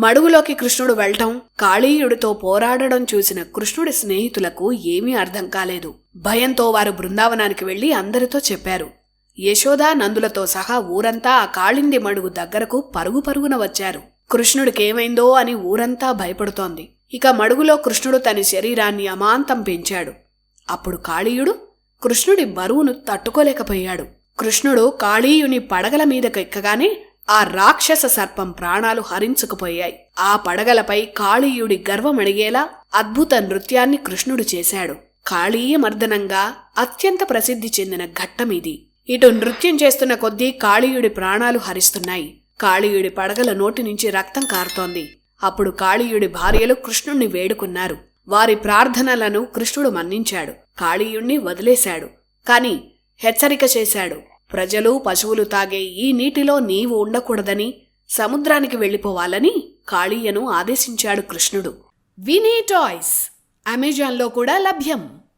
మడుగులోకి కృష్ణుడు వెళ్ళటం కాళీయుడితో పోరాడడం చూసిన కృష్ణుడి స్నేహితులకు ఏమీ అర్థం కాలేదు. భయంతో వారు బృందావనానికి వెళ్ళి అందరితో చెప్పారు. యశోద నందులతో సహా ఊరంతా ఆ కాళింది మడుగు దగ్గరకు పరుగు పరుగున వచ్చారు. కృష్ణుడికేమైందో అని ఊరంతా భయపడుతోంది. ఇక మడుగులో కృష్ణుడు తన శరీరాన్ని అమాంతం పెంచాడు. అప్పుడు కాళీయుడు కృష్ణుడి బరువును తట్టుకోలేకపోయాడు. కృష్ణుడు కాళీయుని పడగల మీదకు ఎక్కగానే ఆ రాక్షస సర్పం ప్రాణాలు హరించుకుపోయాయి. ఆ పడగలపై కాళీయుడి గర్వమణిగేలా అద్భుత నృత్యాన్ని కృష్ణుడు చేశాడు. కాళీయ మర్దనంగా అత్యంత ప్రసిద్ధి చెందిన ఘట్టమిది. ఇటు నృత్యం చేస్తున్న కొద్దీ కాళీయుడి ప్రాణాలు హరిస్తున్నాయి. కాళీయుడి పడగల నోటి నుంచి రక్తం కారుతోంది. అప్పుడు కాళీయుడి భార్యలు కృష్ణుణ్ణి వేడుకున్నారు. వారి ప్రార్థనలను కృష్ణుడు మన్నించాడు. కాళీయుణ్ణి వదిలేశాడు. కాని హెచ్చరిక చేశాడు. ప్రజలు పశువులు తాగే ఈ నీటిలో నీవు ఉండకూడదని సముద్రానికి వెళ్ళిపోవాలని కాళీయను ఆదేశించాడు కృష్ణుడు. వినీ టాయ్స్ అమెజాన్లో కూడా లభ్యం.